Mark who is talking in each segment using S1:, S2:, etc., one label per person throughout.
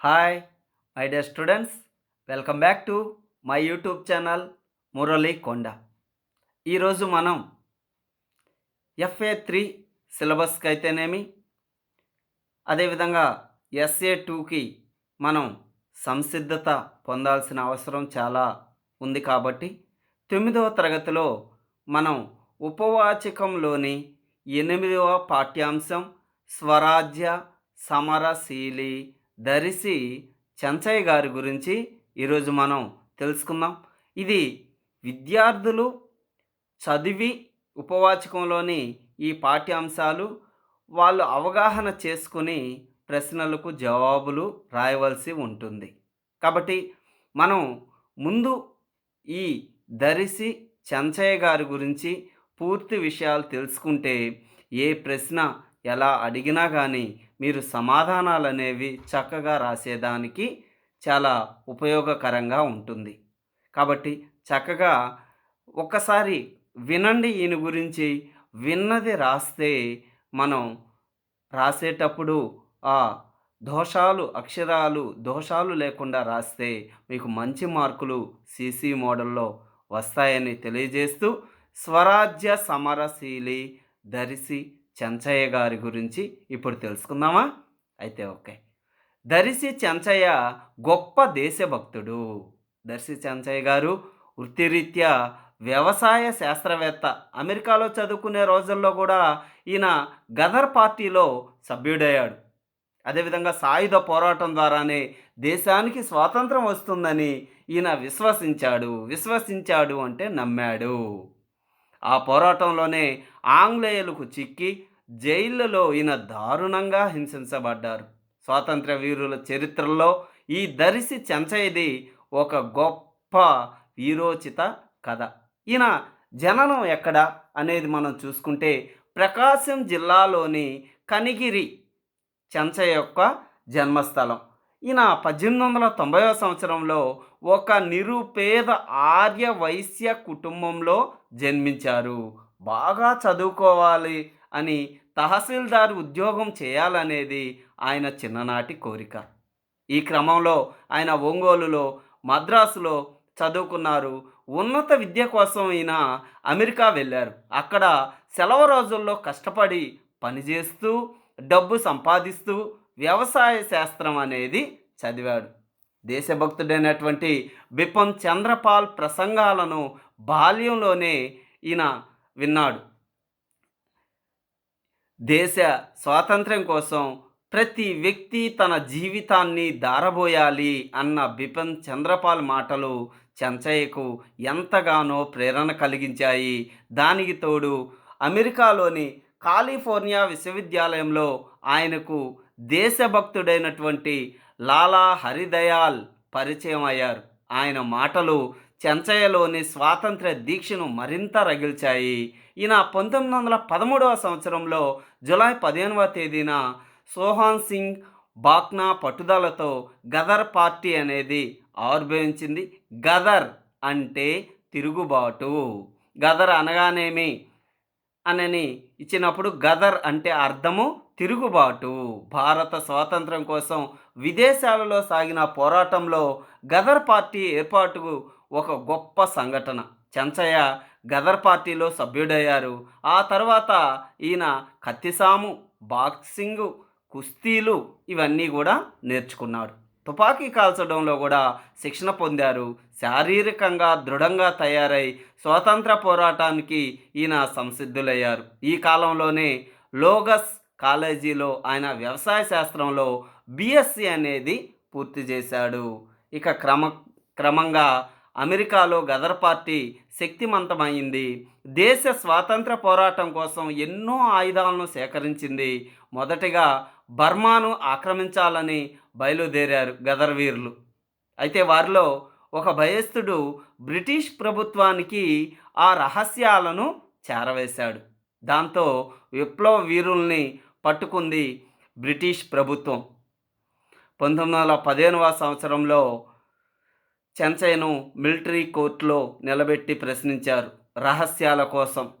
S1: Hi my dear students welcome back to my YouTube channel Murali Konda ఈరోజు మనం FA three సిలబస్కి అయితేనేమి? అదేవిధంగా SA టూకి మనం సంసిద్ధత పొందాల్సిన అవసరం చాలా ఉంది కాబట్టి తొమ్మిదవ తరగతిలో మనం ఉపవాచకంలోని ఎనిమిదవ పాఠ్యాంశం స్వరాజ్య సమరశీలి దరిసి చెంచయ్య గారి గురించి ఈరోజు మనం తెలుసుకుందాం. ఇది విద్యార్థులు చదివి ఉపవాచకంలోని ఈ పాఠ్యాంశాలు వాళ్ళు అవగాహన చేసుకుని ప్రశ్నలకు జవాబులు రాయవలసి ఉంటుంది. కాబట్టి మనం ముందు ఈ దరిసి చెంచయ్య గారి గురించి పూర్తి విషయాలు తెలుసుకుంటే ఏ ప్రశ్న ఎలా అడిగినా కానీ మీరు సమాధానాలు అనేవి చక్కగా రాసేదానికి చాలా ఉపయోగకరంగా ఉంటుంది. కాబట్టి చక్కగా ఒక్కసారి వినండి ఈయన గురించి. విన్నది రాస్తే మనం రాసేటప్పుడు ఆ దోషాలు అక్షరాలు దోషాలు లేకుండా రాస్తే మీకు మంచి మార్కులు సీసీ మోడల్లో వస్తాయని తెలియజేస్తూ స్వరాజ్య సమరశీలి దరిసి చెంచయ్య గారి గురించి ఇప్పుడు తెలుసుకుందామా? అయితే ఓకే. దరిసి చెంచయ్య గొప్ప దేశభక్తుడు. దర్శి చెంచయ్య గారు వృత్తిరీత్యా వ్యవసాయ శాస్త్రవేత్త. అమెరికాలో చదువుకునే రోజుల్లో కూడా ఈయన గదర్ పార్టీలో సభ్యుడయ్యాడు. అదేవిధంగా సాయుధ పోరాటం ద్వారానే దేశానికి స్వాతంత్రం వస్తుందని ఈయన విశ్వసించాడు. విశ్వసించాడు అంటే నమ్మాడు. ఆ పోరాటంలోనే ఆంగ్లేయులకు చిక్కి జైళ్ళలో ఈయన దారుణంగా హింసించబడ్డారు. స్వాతంత్ర వీరుల చరిత్రలో ఈ దరిసి చెంచయిది ఒక గొప్ప వీరోచిత కథ. ఈయన జననం ఎక్కడ అనేది మనం చూసుకుంటే ప్రకాశం జిల్లాలోని కనిగిరి చెంచయ్య యొక్క జన్మస్థలం. ఈయన పద్దెనిమిది వందల తొంభైవ సంవత్సరంలో ఒక నిరుపేద ఆర్య వైశ్య కుటుంబంలో జన్మించారు. బాగా చదువుకోవాలి అని తహసీల్దార్ ఉద్యోగం చేయాలనేది ఆయన చిన్ననాటి కోరిక. ఈ క్రమంలో ఆయన ఒంగోలులో మద్రాసులో చదువుకున్నారు. ఉన్నత విద్య కోసం ఈయన అమెరికా వెళ్ళారు. అక్కడ సెలవు రోజుల్లో కష్టపడి పనిచేస్తూ డబ్బు సంపాదిస్తూ వ్యవసాయ శాస్త్రం అనేది చదివాడు. దేశభక్తుడైనటువంటి బిపం చంద్రపాల్ ప్రసంగాలను బాల్యంలోనే ఈయన విన్నాడు. దేశ స్వాతంత్ర్యం కోసం ప్రతి వ్యక్తి తన జీవితాన్ని దారబోయాలి అన్న బిపిన్ చంద్రపాల్ మాటలు చెంచయ్యకు ఎంతగానో ప్రేరణ కలిగించాయి. దానికి తోడు అమెరికాలోని కాలిఫోర్నియా విశ్వవిద్యాలయంలో ఆయనకు దేశభక్తుడైనటువంటి లాలా హరిదయాల్ పరిచయం అయ్యారు. ఆయన మాటలు చెంచయ్యలోని స్వాతంత్ర దీక్షను మరింత రగిల్చాయి. ఈయన పంతొమ్మిది వందల పదమూడవ సంవత్సరంలో జులై పదిహేనవ తేదీన సోహాన్ సింగ్ బాక్నా పట్టుదలతో గదర్ పార్టీ అనేది ఆవిర్భవించింది గదర్ అంటే తిరుగుబాటు. గదర్ అనగానేమి? అనని ఇచ్చినప్పుడు గదర్ అంటే అర్థము తిరుగుబాటు భారత స్వాతంత్రం కోసం విదేశాలలో సాగిన పోరాటంలో గదర్ పార్టీ ఏర్పాటుకు ఒక గొప్ప సంఘటన. చెంచయ్య గదర్ పార్టీలో సభ్యుడయ్యారు. ఆ తర్వాత ఈయన కత్తిసాము బాక్సింగు కుస్తీలు ఇవన్నీ కూడా నేర్చుకున్నాడు. తుపాకీ కాల్చడంలో కూడా శిక్షణ పొందారు. శారీరకంగా దృఢంగా తయారై స్వాతంత్ర పోరాటానికి ఈయన సంసిద్ధులయ్యారు. ఈ కాలంలోనే లోగస్ కాలేజీలో ఆయన వ్యవసాయ శాస్త్రంలో బిఎస్సి అనేది పూర్తి చేశాడు. ఇక క్రమ క్రమంగా అమెరికాలో గదర్ పార్టీ శక్తిమంతమైంది. దేశ స్వాతంత్ర పోరాటం కోసం ఎన్నో ఆయుధాలను సేకరించింది. మొదటిగా బర్మాను ఆక్రమించాలని బయలుదేరారు గదర్ వీరులు. అయితే వారిలో ఒక భయస్థుడు బ్రిటిష్ ప్రభుత్వానికి ఆ రహస్యాలను చేరవేశాడు. దాంతో విప్లవ వీరుల్ని పట్టుకుంది బ్రిటిష్ ప్రభుత్వం. పంతొమ్మిది వందల పదిహేనవ సంవత్సరంలో చెంచయ్యను మిలిటరీ కోర్టులో నిలబెట్టి ప్రశ్నించారు రహస్యాల కోసం.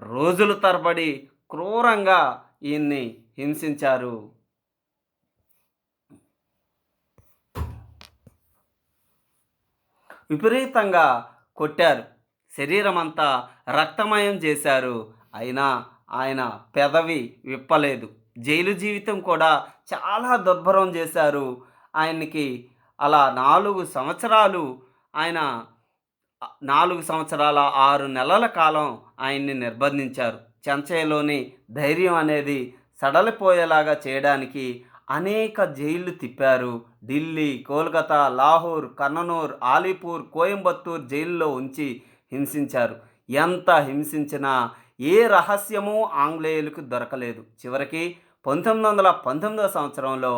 S1: రోజులు తరబడి క్రూరంగా ఈయన్ని హింసించారు. విపరీతంగా కొట్టారు. శరీరమంతా రక్తమయం చేశారు. అయినా ఆయన పెదవి విప్పలేదు. జైలు జీవితం కూడా చాలా దుర్భరం చేశారు. ఆయనకి అలా నాలుగు సంవత్సరాలు ఆయన నాలుగు సంవత్సరాల ఆరు నెలల కాలం ఆయన్ని నిర్బంధించారు. చెంచయలోని ధైర్యం అనేది సడలిపోయేలాగా చేయడానికి అనేక జైళ్ళు తిప్పారు. ఢిల్లీ కోల్కతా లాహోర్ కన్ననూర్ ఆలీపూర్ కోయంబత్తూర్ జైల్లో ఉంచి హింసించారు. ఎంత హింసించినా ఏ రహస్యము ఆంగ్లేయులకు దొరకలేదు. చివరికి పంతొమ్మిది వందల పంతొమ్మిదవ సంవత్సరంలో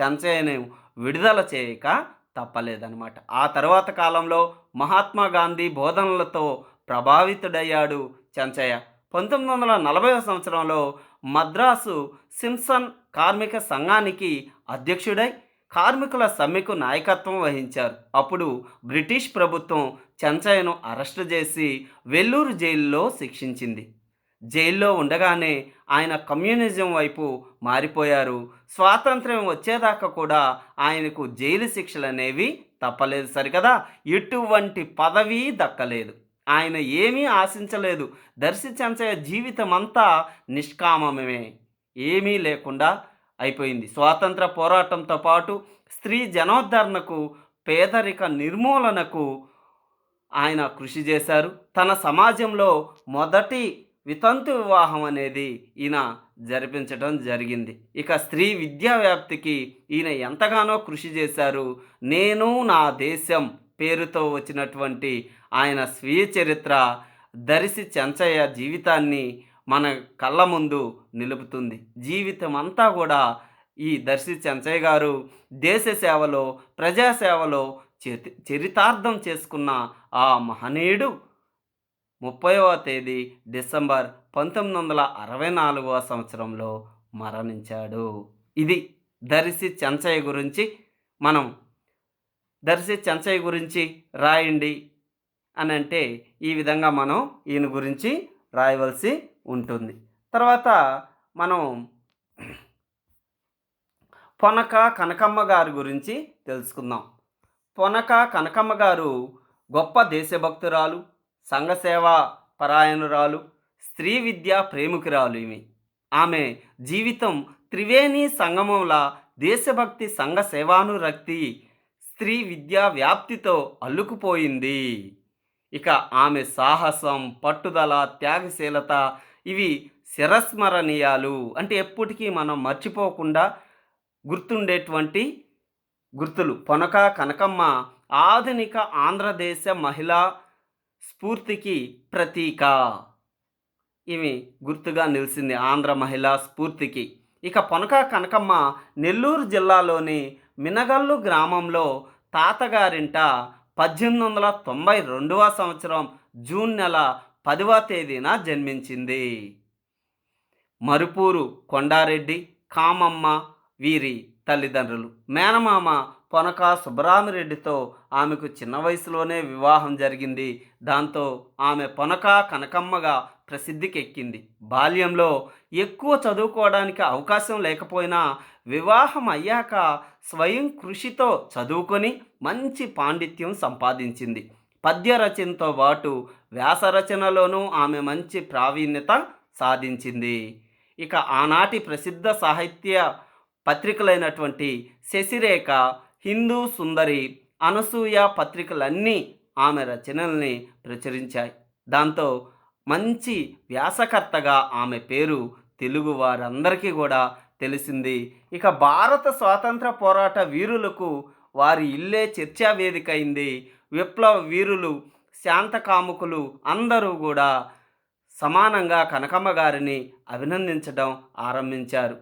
S1: చెంచయ్యను విడుదల చేయక తప్పలేదన్నమాట. ఆ తర్వాత కాలంలో మహాత్మా గాంధీ బోధనలతో ప్రభావితుడయ్యాడు చెంచయ్య. పంతొమ్మిది వందల నలభై సంవత్సరంలో మద్రాసు సింప్సన్ కార్మిక సంఘానికి అధ్యక్షుడై కార్మికుల సమ్మెకు నాయకత్వం వహించారు. అప్పుడు బ్రిటిష్ ప్రభుత్వం చెంచయ్యను అరెస్టు చేసి వెల్లూరు జైల్లో శిక్షించింది. జైల్లో ఉండగానే ఆయన కమ్యూనిజం వైపు మారిపోయారు. స్వాతంత్ర్యం వచ్చేదాకా కూడా ఆయనకు జైలు శిక్షలు అనేవి తప్పలేదు సరికదా? ఎటువంటి పదవి దక్కలేదు. ఆయన ఏమీ ఆశించలేదు. దర్శి చెంచయ్య జీవితం అంతా నిష్కామమే. ఏమీ లేకుండా అయిపోయింది. స్వాతంత్ర పోరాటంతో పాటు స్త్రీ జనోద్ధరణకు పేదరిక నిర్మూలనకు ఆయన కృషి చేశారు. తన సమాజంలో మొదటి వితంతు వివాహం అనేది ఈయన జరిపించడం జరిగింది. ఇక స్త్రీ విద్యా వ్యాప్తికి ఈయన ఎంతగానో కృషి చేశారు. నేను నా దేశం పేరుతో వచ్చినటువంటి ఆయన స్వీయ చరిత్ర దరిసి చెంచయ్య జీవితాన్ని మన కళ్ళ ముందు నిలుపుతుంది. జీవితం అంతా కూడా ఈ దర్శి చెంచయ్య గారు దేశ సేవలో ప్రజాసేవలో చరి చరితార్థం చేసుకున్న ఆ మహనీయుడు ముప్పైవ తేదీ డిసెంబర్ పంతొమ్మిది వందల అరవై నాలుగవ సంవత్సరంలో మరణించాడు. ఇది దర్శి చెంచయ్య గురించి. మనం దర్శి చెంచయ్య గురించి రాయండి అని అంటే ఈ విధంగా మనం ఈయన గురించి రాయవలసి ఉంటుంది. తర్వాత మనం పొనక కనకమ్మ గారి గురించి తెలుసుకుందాం. పొనక కనకమ్మ గారు గొప్ప దేశభక్తురాలు. సంఘసేవా పరాయణురాలు స్త్రీ విద్య ప్రేమికురాలు ఈమె ఆమె జీవితం త్రివేణి సంగమంలా దేశభక్తి సంఘ సేవానురక్తి స్త్రీ విద్యా వ్యాప్తితో అల్లుకుపోయింది. ఇక ఆమె సాహసం పట్టుదల త్యాగశీలత ఇవి శిరస్మరణీయాలు. అంటే ఎప్పటికీ మనం మర్చిపోకుండా గుర్తుండేటువంటి గుర్తులు. పొనక కనకమ్మ ఆధునిక ఆంధ్రదేశ మహిళా స్ఫూర్తికి ప్రతీక. ఇవి గుర్తుగా నిలిచింది ఆంధ్ర మహిళా స్ఫూర్తికి. ఇక పొనక కనకమ్మ నెల్లూరు జిల్లాలోని మినగల్లు గ్రామంలో తాతగారింట పద్దెనిమిది వందల తొంభై రెండవ సంవత్సరం జూన్ నెల పదవ తేదీన జన్మించింది. మరుపూరు కొండారెడ్డి కామమ్మ వీరి తల్లిదండ్రులు. మేనమామ పొనక సుబ్బరామిరెడ్డితో ఆమెకు చిన్న వయసులోనే వివాహం జరిగింది. దాంతో ఆమె పొనక కనకమ్మగా ప్రసిద్ధికెక్కింది. బాల్యంలో ఎక్కువ చదువుకోవడానికి అవకాశం లేకపోయినా వివాహం అయ్యాక స్వయం కృషితో చదువుకొని మంచి పాండిత్యం సంపాదించింది. పద్య రచనతో పాటు వ్యాస రచనలోనూ ఆమె మంచి ప్రావీణ్యత సాధించింది. ఇక ఆనాటి ప్రసిద్ధ సాహిత్య పత్రికలైనటువంటి శశిరేఖ హిందూ సుందరి అనసూయ పత్రికలన్నీ ఆమె రచనల్ని ప్రచురించాయి. దాంతో మంచి వ్యాసకర్తగా ఆమె పేరు తెలుగు వారందరికీ కూడా తెలిసింది. ఇక భారత స్వాతంత్ర పోరాట వీరులకు వారి ఇల్లే చర్చా వేదిక అయింది విప్లవ వీరులు శాంతకాముకులు అందరూ కూడా సమానంగా కనకమ్మ గారిని అభినందించడం ఆరంభించారు.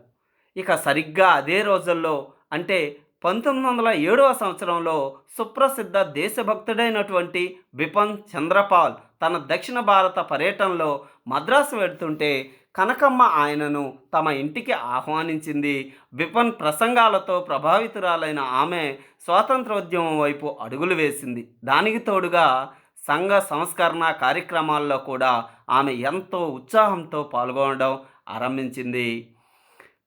S1: ఇక సరిగ్గా అదే రోజుల్లో అంటే పంతొమ్మిది వందల ఏడవ సంవత్సరంలో సుప్రసిద్ధ దేశభక్తుడైనటువంటి బిపన్ చంద్రపాల్ తన దక్షిణ భారత పర్యటనలో మద్రాసు వెడుతుంటే కనకమ్మ ఆయనను తమ ఇంటికి ఆహ్వానించింది. బిపన్ ప్రసంగాలతో ప్రభావితురాలైన ఆమె స్వాతంత్రోద్యమం వైపు అడుగులు వేసింది. దానికి తోడుగా సంఘ సంస్కరణ కార్యక్రమాల్లో కూడా ఆమె ఎంతో ఉత్సాహంతో పాల్గొనడం ఆరంభించింది.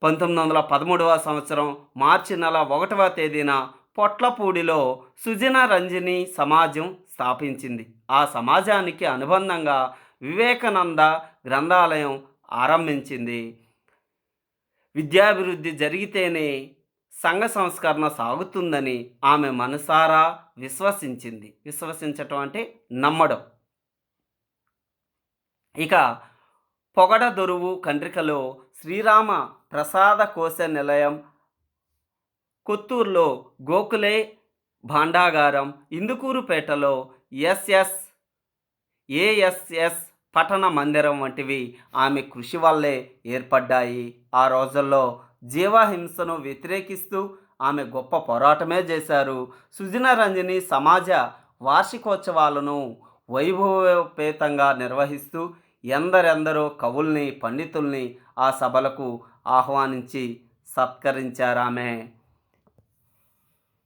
S1: పంతొమ్మిది వందల పదమూడవ సంవత్సరం మార్చి నెల ఒకటవ తేదీన పొట్లపూడిలో సుజన రంజని సమాజం స్థాపించింది. ఆ సమాజానికి అనుబంధంగా వివేకానంద గ్రంథాలయం ఆరంభించింది. విద్యాభివృద్ధి జరిగితేనే సంఘ సంస్కరణ సాగుతుందని ఆమె మనసారా విశ్వసించింది. విశ్వసించటం అంటే నమ్మడం. ఇక పొగడ దొరువు కండ్రికలో శ్రీరామ ప్రసాద కోశ నిలయం కొత్తూరులో గోకులే భాండాగారం ఇందుకూరుపేటలో ఎస్ఎస్ ఏఎస్ఎస్ పట్టణ మందిరం వంటివి ఆమె కృషి వల్లే ఏర్పడ్డాయి. ఆ రోజుల్లో జీవహింసను వ్యతిరేకిస్తూ ఆమె గొప్ప పోరాటమే చేశారు. సుజన రంజని సమాజ వార్షికోత్సవాలను వైభవపేతంగా నిర్వహిస్తూ ఎందరెందరో కవుల్ని పండితుల్ని ఆ సభలకు ఆహ్వానించి సత్కరించారామె.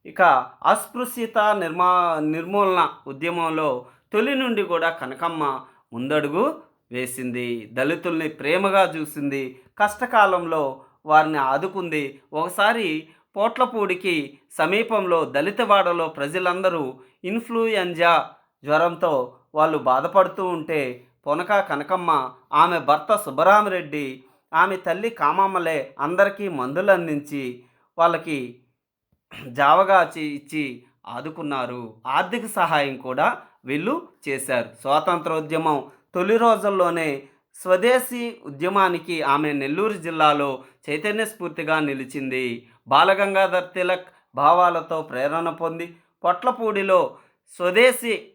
S1: ఇక అస్పృశ్యత నిర్మా నిర్మూలన ఉద్యమంలో తొలి నుండి కూడా కనకమ్మ ముందడుగు వేసింది. దళితుల్ని ప్రేమగా చూసింది. కష్టకాలంలో వారిని ఆదుకుంది. ఒకసారి పోట్లపూడికి సమీపంలో దళితవాడలో ప్రజలందరూ ఇన్ఫ్లుయెంజా జ్వరంతో వాళ్ళు బాధపడుతూ ఉంటే పొనక కనకమ్మ ఆమె భర్త సుబ్బరామిరెడ్డి ఆమె తల్లి కామమ్మలే అందరికీ మందులు అందించి వాళ్ళకి జావగా ఇచ్చి ఆదుకున్నారు. ఆర్థిక సహాయం కూడా వీళ్ళు చేశారు. స్వాతంత్రోద్యమం తొలి రోజుల్లోనే స్వదేశీ ఉద్యమానికి ఆమె నెల్లూరు జిల్లాలో చైతన్య స్ఫూర్తిగా నిలిచింది. బాలగంగాధర్ తిలక్ భావాలతో ప్రేరణ పొంది పొట్లపూడిలో స్వదేశీ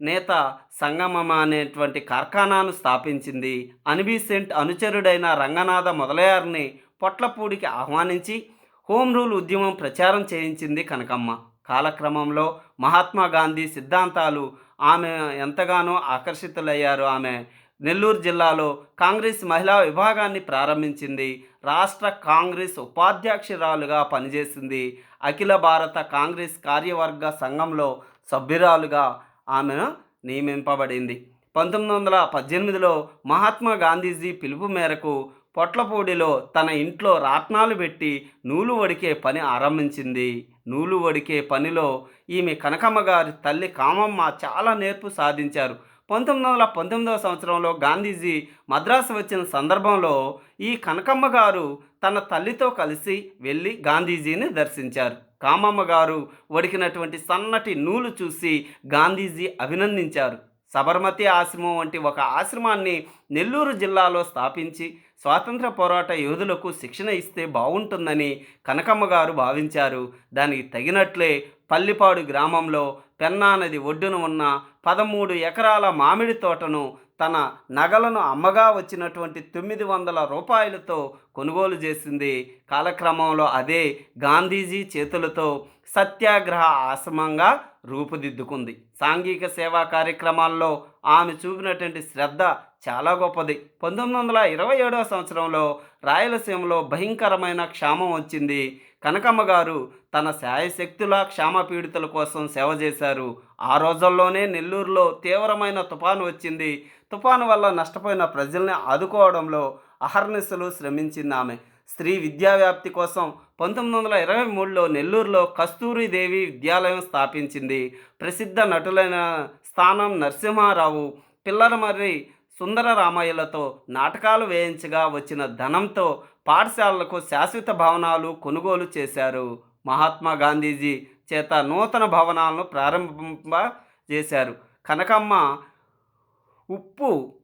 S1: నేత సంగమమ అనేటువంటి కార్ఖానాను స్థాపించింది. అనిబీసెంట్ అనుచరుడైన రంగనాథ మొదలయార్ని పొట్లపూడికి ఆహ్వానించి హోమ్ రూల్ ఉద్యమం ప్రచారం చేయించింది కనకమ్మ. కాలక్రమంలో మహాత్మా గాంధీ సిద్ధాంతాలు ఆమె ఎంతగానో ఆకర్షితులయ్యారు. ఆమె నెల్లూరు జిల్లాలో కాంగ్రెస్ మహిళా విభాగాన్ని ప్రారంభించింది. రాష్ట్ర కాంగ్రెస్ ఉపాధ్యక్షురాలుగా పనిచేసింది. అఖిల భారత కాంగ్రెస్ కార్యవర్గ సంఘంలో సభ్యురాలుగా ఆమెను నియమింపబడింది. పంతొమ్మిది వందల పద్దెనిమిదిలో మహాత్మా గాంధీజీ పిలుపు మేరకు పొట్లపూడిలో తన ఇంట్లో రాట్నాలు పెట్టి నూలు వడికే పని ఆరంభించింది. నూలు వడికే పనిలో ఈమె కనకమ్మ గారి తల్లి కామమ్మ చాలా నేర్పు సాధించారు. పంతొమ్మిది వందల పంతొమ్మిదవ సంవత్సరంలో గాంధీజీ మద్రాసు వచ్చిన సందర్భంలో ఈ కనకమ్మ గారు తన తల్లితో కలిసి వెళ్ళి గాంధీజీని దర్శించారు. కామమ్మ గారు వడికినటువంటి సన్నటి నూలు చూసి గాంధీజీ అభినందించారు. సబర్మతి ఆశ్రమం వంటి ఒక ఆశ్రమాన్ని నెల్లూరు జిల్లాలో స్థాపించి స్వాతంత్ర పోరాట యోధులకు శిక్షణ ఇస్తే బాగుంటుందని కనకమ్మ గారు భావించారు. దానికి తగినట్లే పల్లిపాడు గ్రామంలో పెన్నా నది ఒడ్డున ఉన్న పదమూడు ఎకరాల మామిడి తోటను తన నగలను అమ్మగా వచ్చినటువంటి తొమ్మిది వందల రూపాయలతో కొనుగోలు చేసింది. కాలక్రమంలో అదే గాంధీజీ చేతులతో సత్యాగ్రహ ఆశ్రమంగా రూపుదిద్దుకుంది. సాంఘిక సేవా కార్యక్రమాల్లో ఆమె చూపినటువంటి శ్రద్ధ చాలా గొప్పది. పంతొమ్మిది వందల ఇరవై ఏడవ సంవత్సరంలో రాయలసీమలో భయంకరమైన క్షామం వచ్చింది. కనకమ్మ గారు తన శాయశక్తుల క్షామ పీడితుల కోసం సేవ చేశారు. ఆ రోజుల్లోనే నెల్లూరులో తీవ్రమైన తుఫాను వచ్చింది. తుఫాను వల్ల నష్టపోయిన ప్రజల్ని ఆదుకోవడంలో అహర్నిశలు శ్రమించింది ఆమె స్త్రీ విద్యా వ్యాప్తి కోసం పంతొమ్మిది వందల ఇరవై మూడులో నెల్లూరులో కస్తూరిదేవి విద్యాలయం స్థాపించింది. ప్రసిద్ధ నటులైన స్థానం నరసింహారావు పిల్లలమర్రి సుందర రామయ్యలతో నాటకాలు వేయించగా వచ్చిన ధనంతో పాఠశాలలకు శాశ్వత భవనాలు కొనుగోలు చేశారు. మహాత్మా గాంధీజీ చేత నూతన భవనాలను ప్రారంభ చేశారు. కనకమ్మ ఉప్పు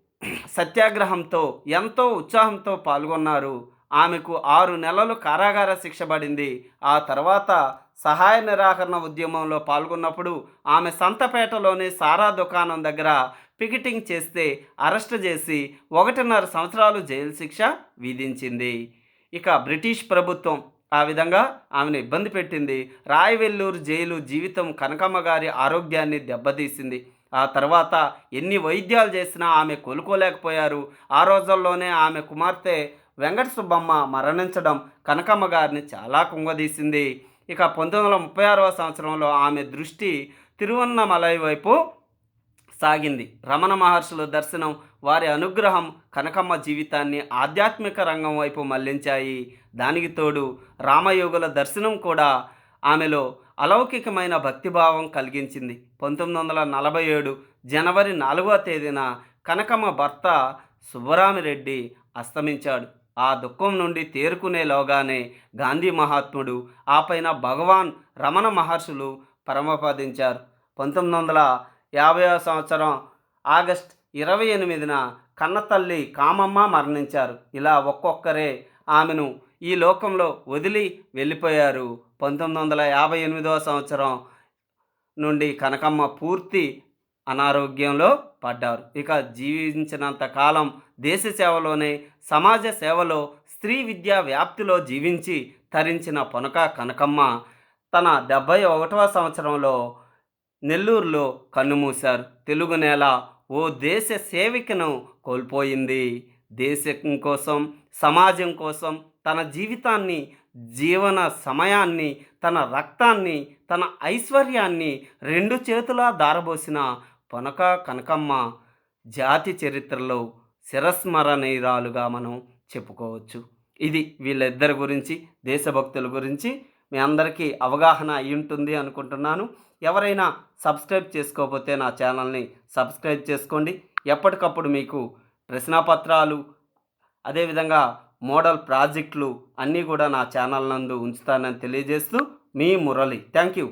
S1: సత్యాగ్రహంతో ఎంతో ఉత్సాహంతో పాల్గొన్నారు. ఆమెకు ఆరు నెలలు కారాగార శిక్ష పడింది. ఆ తర్వాత సహాయ నిరాకరణ ఉద్యమంలో పాల్గొన్నప్పుడు ఆమె సంతపేటలోని సారా దుకాణం దగ్గర పికెటింగ్ చేస్తే అరెస్ట్ చేసి ఒకటిన్నర సంవత్సరాలు జైలు శిక్ష విధించింది. ఇక బ్రిటిష్ ప్రభుత్వం ఆ విధంగా ఆమెను ఇబ్బంది పెట్టింది. రాయవెల్లూరు జైలు జీవితం కనకమ్మ గారి ఆరోగ్యాన్ని దెబ్బతీసింది. ఆ తర్వాత ఎన్ని వైద్యాలు చేసినా ఆమె కోలుకోలేకపోయారు. ఆ రోజుల్లోనే ఆమె కుమార్తె వెంకట సుబ్బమ్మ మరణించడం కనకమ్మ గారిని చాలా కుంగదీసింది. ఇక పంతొమ్మిది వందల ముప్పై ఆరవ సంవత్సరంలో ఆమె దృష్టి తిరువన్నమలై వైపు సాగింది. రమణ మహర్షుల దర్శనం వారి అనుగ్రహం కనకమ్మ జీవితాన్ని ఆధ్యాత్మిక రంగం వైపు మళ్ళించాయి. దానికి తోడు రామయోగుల దర్శనం కూడా ఆమెలో అలౌకికమైన భక్తిభావం కలిగించింది. పంతొమ్మిది వందల నలభై ఏడు జనవరి నాలుగవ తేదీన కనకమ్మ భర్త సుబ్బరామిరెడ్డి అస్తమించాడు. ఆ దుఃఖం నుండి తేరుకునేలోగానే గాంధీ మహాత్ముడు ఆ పైన భగవాన్ రమణ మహర్షులు పరమపదించారు. పంతొమ్మిది వందల యాభై సంవత్సరం ఆగస్ట్ ఇరవై ఎనిమిదిన కన్నతల్లి కామమ్మ మరణించారు. ఇలా ఒక్కొక్కరే ఆమెను ఈ లోకంలో వదిలి వెళ్ళిపోయారు. పంతొమ్మిది వందల యాభై ఎనిమిదవ సంవత్సరం నుండి కనకమ్మ పూర్తి అనారోగ్యంలో పడ్డారు. ఇక జీవించినంత కాలం దేశ సేవలోనే సమాజ సేవలో స్త్రీ విద్యా వ్యాప్తిలో జీవించి తరించిన పొనక కనకమ్మ తన డెబ్భై ఒకటవ సంవత్సరంలో నెల్లూరులో కన్నుమూశారు. తెలుగు నేల ఓ దేశ సేవికను కోల్పోయింది. దేశం కోసం సమాజం కోసం తన జీవితాన్ని జీవన సమయాన్ని తన రక్తాన్ని తన ఐశ్వర్యాన్ని రెండు చేతులా దారబోసిన పొనక కనకమ్మ జాతి చరిత్రలో శిరస్మరణీయురాలుగా మనం చెప్పుకోవచ్చు. ఇది వీళ్ళిద్దరి గురించి దేశభక్తుల గురించి మీ అందరికీ అవగాహన అయి ఉంటుంది అనుకుంటున్నాను. ఎవరైనా సబ్స్క్రైబ్ చేసుకోకపోతే నా ఛానల్ని సబ్స్క్రైబ్ చేసుకోండి. ఎప్పటికప్పుడు మీకు ప్రశ్నాపత్రాలు అదేవిధంగా మోడల్ ప్రాజెక్టులు అన్నీ కూడా నా ఛానల్ నందు ఉంచుతానని తెలియజేస్తూ మీ మురళి. Thank you